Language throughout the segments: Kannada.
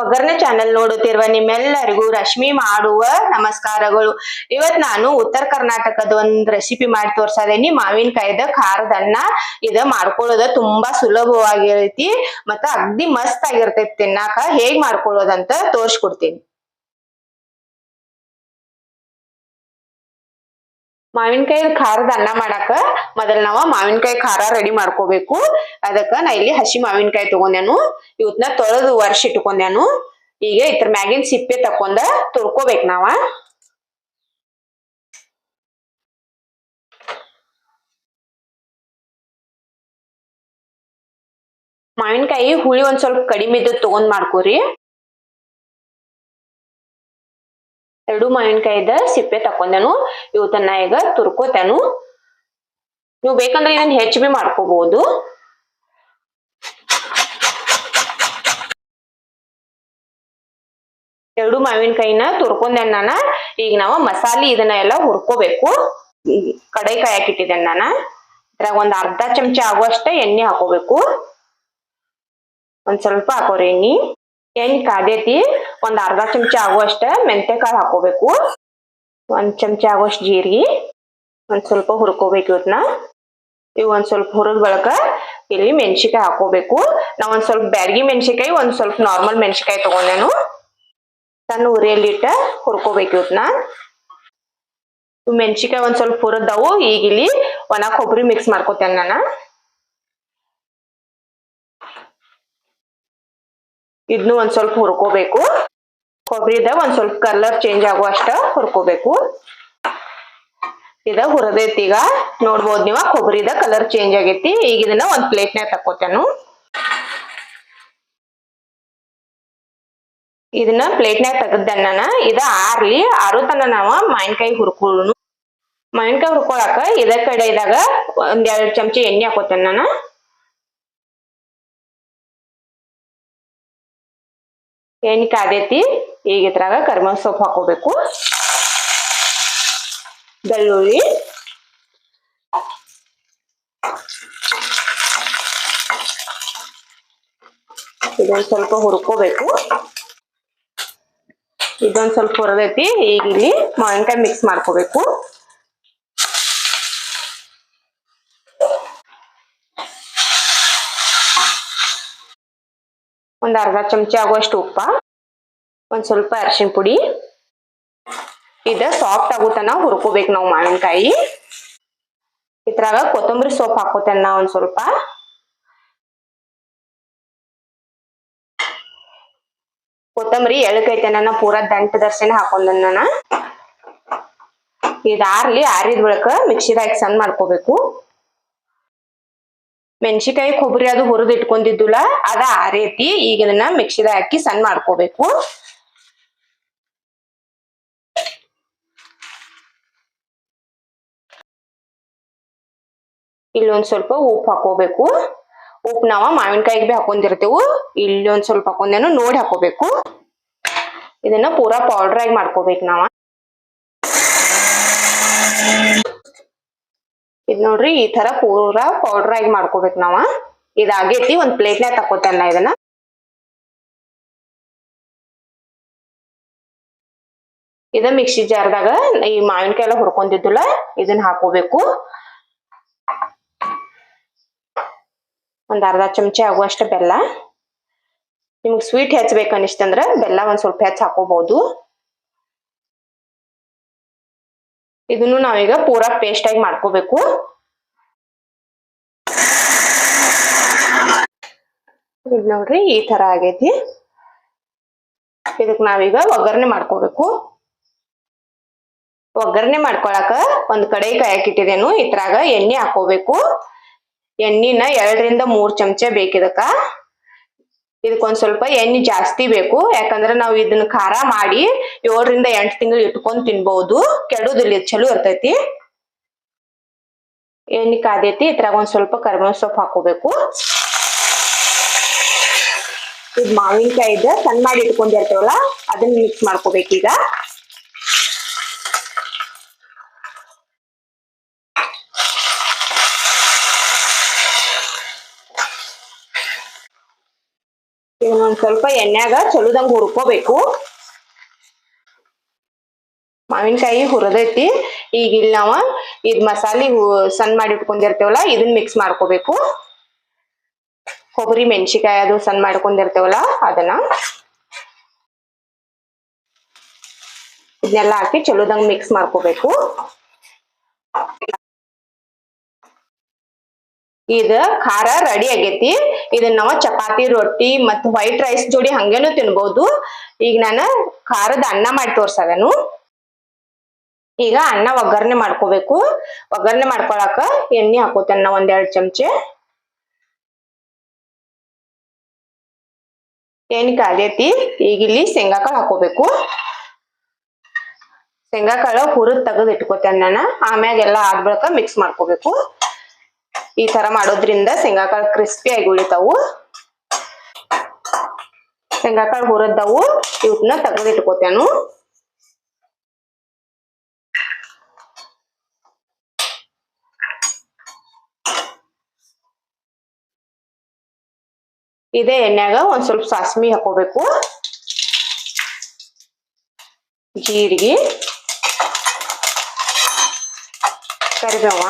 ಒಗ್ಗರಣೆ ಚಾನೆಲ್ ನೋಡುತ್ತಿರುವ ನಿಮ್ಮೆಲ್ಲರಿಗೂ ರಶ್ಮಿ ಮಾಡುವ ನಮಸ್ಕಾರಗಳು. ಇವತ್ ನಾನು ಉತ್ತರ ಕರ್ನಾಟಕದ ಒಂದ್ ರೆಸಿಪಿ ಮಾಡಿ ತೋರ್ಸಾ ಇದೀನಿ ಮಾವಿನಕಾಯ್ದ ಖಾರದನ್ನ ಇದ ಮಾಡ್ಕೊಳ್ಳೋದ ತುಂಬಾ ಸುಲಭವಾಗಿರೈತಿ ಮತ್ತ ಅಗ್ದಿ ಮಸ್ತ್ ಆಗಿರ್ತೈತಿ ತಿನ್ನಾಕ. ಹೇಗ್ ಮಾಡ್ಕೊಳ್ಳೋದಂತ ತೋರ್ಸ್ಕೊಡ್ತೀನಿ. ಮಾವಿನಕಾಯಿ ಖಾರದ ಅನ್ನ ಮಾಡಾಕ ಮೊದಲ ನಾವ ಮಾವಿನಕಾಯಿ ಖಾರ ರೆಡಿ ಮಾಡ್ಕೋಬೇಕು. ಅದಕ್ಕ ನಾ ಇಲ್ಲಿ ಹಸಿ ಮಾವಿನಕಾಯಿ ತಗೊಂಡ್ಯಾನು ಇವತ್ನ ತೊಳೆದು ವರ್ಷ ಇಟ್ಕೊಂಡ್ಯಾನು ಈಗ ಇದ್ರ ಮ್ಯಾಗಿನ ಸಿಪ್ಪೆ ತಕೊಂಡ ತುರ್ಕೋಬೇಕ್ ನಾವ. ಮಾವಿನಕಾಯಿ ಹುಳಿ ಒಂದ್ ಸ್ವಲ್ಪ ಕಡಿಮೆ ಇದ್ದು ತಗೊಂಡ್ ಮಾಡ್ಕೋರಿ. ಎರಡು ಮಾವಿನಕಾಯಿದ ಸಿಪ್ಪೆ ತಕೊಂಡೆನು ಇವತ್ತನ್ನ ಈಗ ತುರ್ಕೋತೇನು. ನೀವು ಬೇಕಂದ್ರೆ ಇದನ್ನ ಹೆಚ್ಚು ಬಿ ಮಾಡ್ಕೋಬಹುದು ಎರಡು ಮಾವಿನಕಾಯಿನ ತುರ್ಕೊಂಡೆ ನಾನ ಈಗ ನಾವು ಮಸಾಲೆ ಇದನ್ನ ಎಲ್ಲ ಹುರ್ಕೋಬೇಕು. ಕಡೈ ಕಡಾಯಿ ಕಾಯಕ್ ಇಟ್ಟಿದ್ದೇನೆ ನಾನ ಇದ್ರಾಗ ಒಂದ್ ಅರ್ಧ ಚಮಚ ಆಗುವಷ್ಟೇ ಎಣ್ಣೆ ಹಾಕೋಬೇಕು. ಒಂದ್ ಸ್ವಲ್ಪ ಹಾಕೋರಿ ಎಣ್ಣಿ. ಎಣ್ಣೆ ಕಾದೈತಿ ಒಂದ್ ಅರ್ಧ ಚಮಚ ಆಗುವಷ್ಟ ಮೆಂತೆಕಾಳು ಹಾಕೋಬೇಕು. ಒಂದ್ ಚಮಚ ಆಗುವಷ್ಟು ಜೀರಿಗೆ. ಒಂದ್ ಸ್ವಲ್ಪ ಹುರ್ಕೋಬೇಕು ಇವತ್ನ ಇವ್ ಒಂದ್ ಸ್ವಲ್ಪ ಹುರಿದ ಬಳಕ ಇಲ್ಲಿ ಮೆಣಸಿಕಾಯಿ ಹಾಕೋಬೇಕು. ನಾ ಒಂದ್ ಸ್ವಲ್ಪ ಬ್ಯಾಡಗಿ ಮೆಣಸಿಕಾಯಿ ಒಂದ್ ಸ್ವಲ್ಪ ನಾರ್ಮಲ್ ಮೆಣಸಿಕಾಯಿ ತಗೊಂಡೇನು ಸಣ್ಣ ಉರಿಯಲ್ಲಿ ಇಟ್ಟ ಹುರ್ಕೋಬೇಕು ಇವತ್ನ ಇವ್ ಮೆಣಸಿಕಾಯಿ ಒಂದ್ ಸ್ವಲ್ಪ ಹುರಿದವು, ಈಗ ಇಲ್ಲಿ ಒಣ ಕೊಬ್ಬರಿ ಮಿಕ್ಸ್ ಮಾಡ್ಕೋತೇನೆ ನಾನು. ಇದನ್ನು ಒಂದ್ ಸ್ವಲ್ಪ ಹುರ್ಕೋಬೇಕು. ಕೊಬ್ಬರಿದ ಒಂದ್ ಸ್ವಲ್ಪ ಕಲರ್ ಚೇಂಜ್ ಆಗೋ ಅಷ್ಟ ಹುರ್ಕೋಬೇಕು. ಇದ ಹುರದೈತಿ ಈಗ. ನೋಡ್ಬೋದು ನೀವ ಕೊಬ್ಬರಿದ ಕಲರ್ ಚೇಂಜ್ ಆಗೈತಿ. ಈಗ ಇದನ್ನ ಒಂದ್ ಪ್ಲೇಟ್ನ್ಯಾಗ ತಕೋತೇನು ಇದನ್ನ ಪ್ಲೇಟ್ನ್ಯಾಗ ನಾನು. ಇದ ಆರ್ಲಿ, ಆರು ತನ ನಾವ ಮಾವಿನಕಾಯಿ ಹುರ್ಕೊಳ್ಳೋನು ಮಾವಿನಕಾಯಿ ಹುರ್ಕೊಳಕ ಇದ ಕಡೆ ಇದಾಗ ಒಂದ್ ಎರಡ್ ಚಮಚ ಎಣ್ಣೆ ಹಾಕೋತೇನೆ ನಾನು. ಎಣ್ಣೆ ಕಾದೈತಿ, ಈಗ ಇದ್ರಾಗ ಕರಿಬೇವು ಸೊಪ್ಪು ಹಾಕೋಬೇಕು. ಬೆಳ್ಳುಳ್ಳಿ. ಇದೊಂದ್ ಸ್ವಲ್ಪ ಹುರ್ಕೋಬೇಕು. ಇದೊಂದ್ ಸ್ವಲ್ಪ ಹುರದೈತಿ, ಈಗ ಇಲ್ಲಿ ಮಾವಿನಕಾಯಿ ಮಿಕ್ಸ್ ಮಾಡ್ಕೋಬೇಕು. ಒಂದ್ ಅರ್ಧ ಚಮಚ ಆಗುವಷ್ಟು ಉಪ್ಪ, ಒಂದು ಸ್ವಲ್ಪ ಅರಿಶಿನ ಪುಡಿ. ಇದ ಸಾಫ್ಟ್ ಆಗೋತನ ಹುರ್ಕೋಬೇಕು ನಾವು ಮಾವಿನಕಾಯಿ. ಇದ್ರಾಗ ಕೊತ್ತಂಬರಿ ಸೊಪ್ಪು ಹಾಕೋತೇನೆ ನಾ ಒಂದ್ ಸ್ವಲ್ಪ. ಕೊತ್ತಂಬರಿ ಎಳಕೈತೆ ನನ್ನ ಪೂರಾ ದಂಟ ದರ್ಶನ ಹಾಕೊಂಡ ನಾನು. ಇದ್ ಆರ್ಲಿ ಆರಿದ ಬಳಿಕ ಮಿಕ್ಸಿದಾಗ ಸಣ್ಣ ಮಾಡ್ಕೋಬೇಕು. ಮೆಣಸಿಕಾಯಿ ಕೊಬ್ಬರಿ ಅದು ಹುರಿದು ಇಟ್ಕೊಂಡಿದ್ದುಲ್ಲ, ಅದ ರೀತಿ ಈಗ ಇದನ್ನ ಮಿಕ್ಸಿದ ಹಾಕಿ ಸಣ್ಣ ಮಾಡ್ಕೋಬೇಕು. ಇಲ್ಲೊಂದು ಸ್ವಲ್ಪ ಉಪ್ಪು ಹಾಕೋಬೇಕು. ಉಪ್ಪು ನಾವ ಮಾವಿನಕಾಯಿಗೆ ಬಿ ಹಾಕೊಂಡಿರ್ತೇವು. ಇಲ್ಲೊಂದು ಸ್ವಲ್ಪ ಹಾಕೊಂಡೇನು ನೋಡಿ ಹಾಕೋಬೇಕು. ಇದನ್ನ ಪೂರಾ ಪೌಡರ್ ಆಗಿ ಮಾಡ್ಕೋಬೇಕು ನಾವ. ಇದ್ ನೋಡ್ರಿ ಈ ತರ ಪೂರ ಪೌಡರ್ ಆಗಿ ಮಾಡ್ಕೋಬೇಕು ನಾವ. ಇದಾಗೈತಿ ಒಂದ್ ಪ್ಲೇಟ್ನ್ಯಾಗ ತಕೋತೇನೆ ನಾ ಇದನ್ನ. ಇದ ಮಿಕ್ಸಿ ಜಾರ್ದಾಗ ಈ ಮಾವಿನಕಾಯಿ ಎಲ್ಲ ಹುರ್ಕೊಂಡಿದ್ದಲ್ಲ, ಇದನ್ನ ಹಾಕೋಬೇಕು. ಒಂದ್ ಅರ್ಧ ಚಮಚ ಆಗುವಷ್ಟು ಬೆಲ್ಲ. ನಿಮ್ಗೆ ಸ್ವೀಟ್ ಹೆಚ್ಚಬೇಕು ಅನಿಸ್ತಂದ್ರ ಬೆಲ್ಲ ಒಂದ್ ಸ್ವಲ್ಪ ಹೆಚ್ಚು ಹಾಕೋಬಹುದು ಇದನ್ನು ನಾವೀಗ ಪೂರಾ ಪೇಸ್ಟ್ ಆಗಿ ಮಾಡ್ಕೋಬೇಕು. ನೋಡ್ರಿ ಈ ತರ ಆಗೈತಿ. ಇದಕ್ ನಾವೀಗ ಒಗ್ಗರಣೆ ಮಾಡ್ಕೋಬೇಕು. ಒಗ್ಗರಣೆ ಮಾಡ್ಕೊಳಕ ಒಂದ್ ಕಡೆ ಕಾಯಕ್ ಇಟ್ಟಿದೇನು ಇದ್ರಾಗ ಎಣ್ಣೆ ಹಾಕೋಬೇಕು. ಎಣ್ಣಿನ ಎರಡರಿಂದ ಮೂರ್ ಚಮಚ ಬೇಕಿದಕ್ಕ. ಇದಕ್ಕೊಂದ್ ಸ್ವಲ್ಪ ಎಣ್ಣೆ ಜಾಸ್ತಿ ಬೇಕು. ಯಾಕಂದ್ರೆ ನಾವು ಇದನ್ನ ಖಾರ ಮಾಡಿ ಏಳರಿಂದ ಎಂಟ್ ತಿಂಗಳು ಇಟ್ಕೊಂಡ್ ತಿನ್ಬಹುದು ಕೆಡುದಿಲ್ಲ ಚಲೋ ಇರ್ತೈತಿ. ಎಣ್ಣೆ ಕಾದೈತಿ, ಇದ್ರಾಗ ಒಂದ್ ಸ್ವಲ್ಪ ಕರ್ಮನ್ ಸೊಪ್ಪು ಹಾಕೋಬೇಕು. ಇದ್ ಮಾವಿನಕಾಯಿದ ಸಣ್ಣ ಮಾಡಿ ಇಟ್ಕೊಂಡಿರ್ತೇವಲ್ಲ, ಅದನ್ನ ಮಿಕ್ಸ್ ಮಾಡ್ಕೋಬೇಕೀಗ. ಇದನ್ನ ಸ್ವಲ್ಪ ಎಣ್ಣೆಗ ಚಲೋದಂಗ ಹುರ್ಕೋಬೇಕು. ಮಾವಿನಕಾಯಿ ಹುರದೈತಿ. ಈಗ ಇಲ್ಲಿ ನಾವ ಇದ್ ಮಸಾಲೆ ಸಣ್ಣ ಮಾಡಿ ಇಟ್ಕೊಂಡಿರ್ತೇವಲ್ಲ ಇದನ್ನ ಮಿಕ್ಸ್ ಮಾಡ್ಕೋಬೇಕು. ಕೊಬ್ಬರಿ ಮೆಣಸಿಕಾಯಿ ಅದು ಸಣ್ಣ ಮಾಡ್ಕೊಂಡಿರ್ತೇವಲ್ಲ ಅದನ್ನ. ಇದನ್ನೆಲ್ಲ ಹಾಕಿ ಚಲೋದಂಗ ಮಿಕ್ಸ್ ಮಾಡ್ಕೋಬೇಕು. ಇದ ಖಾರ ರೆಡಿ ಆಗೇತಿ. ಇದನ್ನ ನಾವು ಚಪಾತಿ, ರೊಟ್ಟಿ ಮತ್ತ್ ವೈಟ್ ರೈಸ್ ಜೋಡಿ ಹಂಗೇನು ತಿನ್ಬಹುದು ಈಗ ನಾನು ಖಾರದ ಅನ್ನ ಮಾಡಿ ತೋರ್ಸದನು. ಈಗ ಅನ್ನ ಒಗ್ಗರಣೆ ಮಾಡ್ಕೋಬೇಕು. ಒಗ್ಗರಣೆ ಮಾಡ್ಕೊಳಕ ಎಣ್ಣೆ ಹಾಕೋತೇನೆ ನಾ ಒಂದೆರಡು ಚಮಚೆ. ಎಣ್ಣೆ ಕಾದೈತಿ ಈಗ ಇಲ್ಲಿ ಶೇಂಗಾಕಾಳು ಹಾಕೋಬೇಕು. ಶೇಂಗಾಕಾಳು ಹುರಿದ್ ತೆಗೆದು ಇಟ್ಕೋತೇನೆ ನಾನು. ಆಮ್ಯಾಗೆಲ್ಲ ಆದ ಬಳಿಕ ಮಿಕ್ಸ್ ಮಾಡ್ಕೋಬೇಕು. ಈ ತರ ಮಾಡೋದ್ರಿಂದ ಶೇಂಗಾಕಾಳು ಕ್ರಿಸ್ಪಿ ಆಗಿ ಉಳಿತಾವು. ಶೇಂಗಾಕಾಳು ಹುರಿದವು ಇವನ್ನ ಇಟ್ಕೋತೇನು. ಇದೇ ಎಣ್ಣೆಗ ಒಂದ್ ಸ್ವಲ್ಪ ಸಾಸ್ಮಿ ಹಾಕೋಬೇಕು ಜೀರಿಗೆ, ಕರಿಬೇವ.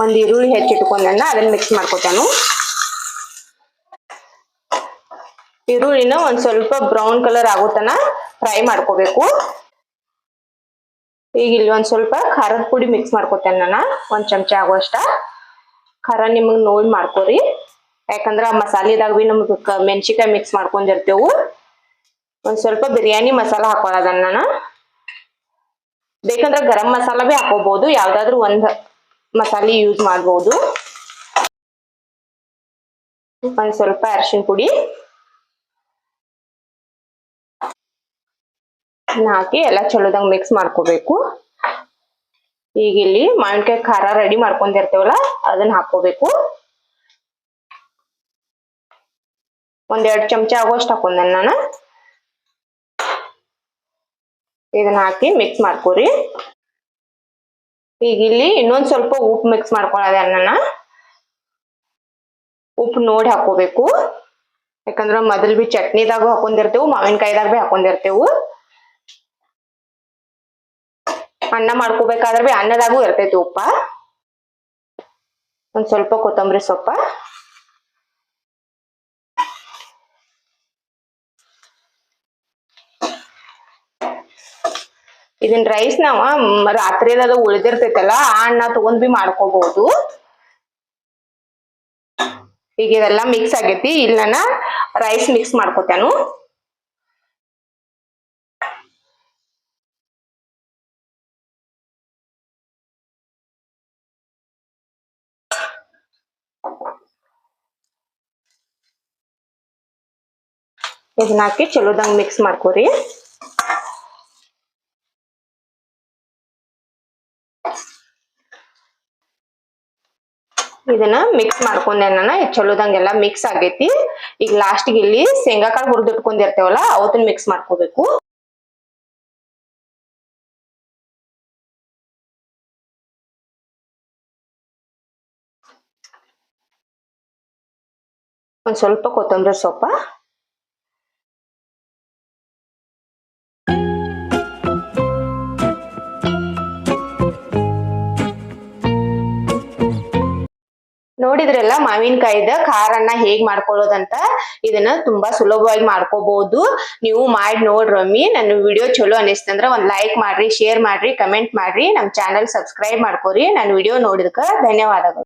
ಒಂದ್ ಈರುಳ್ಳಿ ಹೆಚ್ಚಿಟ್ಕೊಂಡ ಅದನ್ನ ಮಿಕ್ಸ್ ಮಾಡ್ಕೊತಾನು. ಈರುಳ್ಳಿನ ಒಂದ್ ಸ್ವಲ್ಪ ಬ್ರೌನ್ ಕಲರ್ ಆಗೋತನ ಫ್ರೈ ಮಾಡ್ಕೋಬೇಕು. ಈಗ ಇಲ್ಲಿ ಒಂದ್ ಸ್ವಲ್ಪ ಖಾರದ ಪುಡಿ ಮಿಕ್ಸ್ ಮಾಡ್ಕೊತೇನೆ ನಾನು ಒಂದ್ ಚಮಚ ಆಗುವಷ್ಟ ಖಾರ ನಿಮಗ್ ನೋಡಿ ಮಾಡ್ಕೋರಿ. ಯಾಕಂದ್ರ ಮಸಾಲೆದಾಗ ಭೀ ನಮ್ಗ ಮೆಣ್ಸಿಕಾಯಿ ಮಿಕ್ಸ್ ಮಾಡ್ಕೊಂಡಿರ್ತೇವು. ಒಂದ್ ಸ್ವಲ್ಪ ಬಿರಿಯಾನಿ ಮಸಾಲ ಹಾಕೊಳ್ಳೋದನ್ನ ನಾನು ಬೇಕಂದ್ರ ಗರಂ ಮಸಾಲ ಭೀ ಹಾಕೋಬಹುದು ಯಾವ್ದಾದ್ರು ಒಂದ್ ಮಸಾಲೆ ಯೂಸ್ ಮಾಡ್ಬೋದು. ಒಂದ್ ಸ್ವಲ್ಪ ಅರಿಶಿನ ಪುಡಿ. ಹಾಕಿ ಎಲ್ಲ ಚಲೋದಂಗ್ ಮಿಕ್ಸ್ ಮಾಡ್ಕೋಬೇಕು. ಈಗ ಇಲ್ಲಿ ಮಾವಿನಕಾಯಿ ಖಾರ ರೆಡಿ ಮಾಡ್ಕೊಂಡಿರ್ತೇವಲ್ಲ, ಅದನ್ನ ಹಾಕೋಬೇಕು ಒಂದೆರಡು ಚಮಚ ಆಗೋಷ್ಟು ಹಾಕೊಂಡೆ ನಾನು. ಇದನ್ನ ಹಾಕಿ ಮಿಕ್ಸ್ ಮಾಡ್ಕೋರಿ. ಈಗ ಇಲ್ಲಿ ಇನ್ನೊಂದ್ ಸ್ವಲ್ಪ ಉಪ್ಪು ಮಿಕ್ಸ್ ಮಾಡ್ಕೊಳ್ಳೋದೆ ಅನ್ನನ. ಉಪ್ಪು ನೋಡಿ ಹಾಕೋಬೇಕು. ಯಾಕಂದ್ರ ಮೊದಲ್ ಬಿ ಚಟ್ನಿದಾಗು ಹಾಕೊಂಡಿರ್ತೇವು, ಮಾವಿನಕಾಯಿದಾಗ ಬಿ ಹಾಕೊಂಡಿರ್ತೇವು. ಅನ್ನ ಮಾಡ್ಕೋಬೇಕಾದ್ರೆ ಬಿ ಅನ್ನದಾಗೂ ಇರ್ತೈತಿ ಉಪ್ಪ. ಒಂದ್ ಸ್ವಲ್ಪ ಕೊತ್ತಂಬರಿ ಸೊಪ್ಪ. ಇದನ್ ರೈಸ್ ನಾವ ರಾತ್ರಿ ರಾತ್ರಿದ ಉಳಿದಿರ್ತೈತಲ್ಲ, ಆ ಅಣ್ಣ ತಗೊಂಡ್ ಬಿ ಮಾಡ್ಕೋಬಹುದು ಈಗ ಇದೆಲ್ಲ ಮಿಕ್ಸ್ ಆಗೈತಿ. ಇಲ್ಲಿ ನಾನು ರೈಸ್ ಮಿಕ್ಸ್ ಮಾಡ್ಕೋತೇನು. ಇದನ್ನ ಹಾಕಿ ಚಲೋದಂಗ್ ಮಿಕ್ಸ್ ಮಾಡ್ಕೋರಿ. ಇದನ್ನ ಮಿಕ್ಸ್ ಮಾಡ್ಕೊಂಡೆ ನಾನು. ಚಲೋದಂಗೆಲ್ಲ ಮಿಕ್ಸ್ ಆಗೈತಿ. ಈಗ ಲಾಸ್ಟ್ಗೆ ಇಲ್ಲಿ ಶೇಂಗಾ ಕಾಳು ಹುರಿದು ಇಟ್ಕೊಂಡಿರ್ತೇವಲ್ಲ ಅವತ್ತನ್ನ ಮಿಕ್ಸ್ ಮಾಡ್ಕೋಬೇಕು. ಒಂದ್ ಸ್ವಲ್ಪ ಕೊತ್ತಂಬರಿ ಸೊಪ್ಪ. ನೋಡಿದ್ರಲ್ಲ ಮಾವಿನಕಾಯಿದ ಖಾರನ್ನ ಹೇಗ್ ಮಾಡ್ಕೊಳ್ಳೋದಂತ ಇದನ್ನ ತುಂಬಾ ಸುಲಭವಾಗಿ ಮಾಡ್ಕೋಬಹುದು ನೀವು ಮಾಡಿ ನೋಡ್ರಮ್ಮಿ ನನ್ನ ವಿಡಿಯೋ ಚಲೋ ಅನಿಸ್ತಂದ್ರ ಒಂದ್ ಲೈಕ್ ಮಾಡ್ರಿ ಶೇರ್ ಮಾಡ್ರಿ ಕಮೆಂಟ್ ಮಾಡ್ರಿ, ನಮ್ ಚಾನೆಲ್ ಸಬ್ಸ್ಕ್ರೈಬ್ ಮಾಡ್ಕೋರಿ. ನನ್ನ ವಿಡಿಯೋ ನೋಡಿದಕ್ಕ ಧನ್ಯವಾದಗಳು.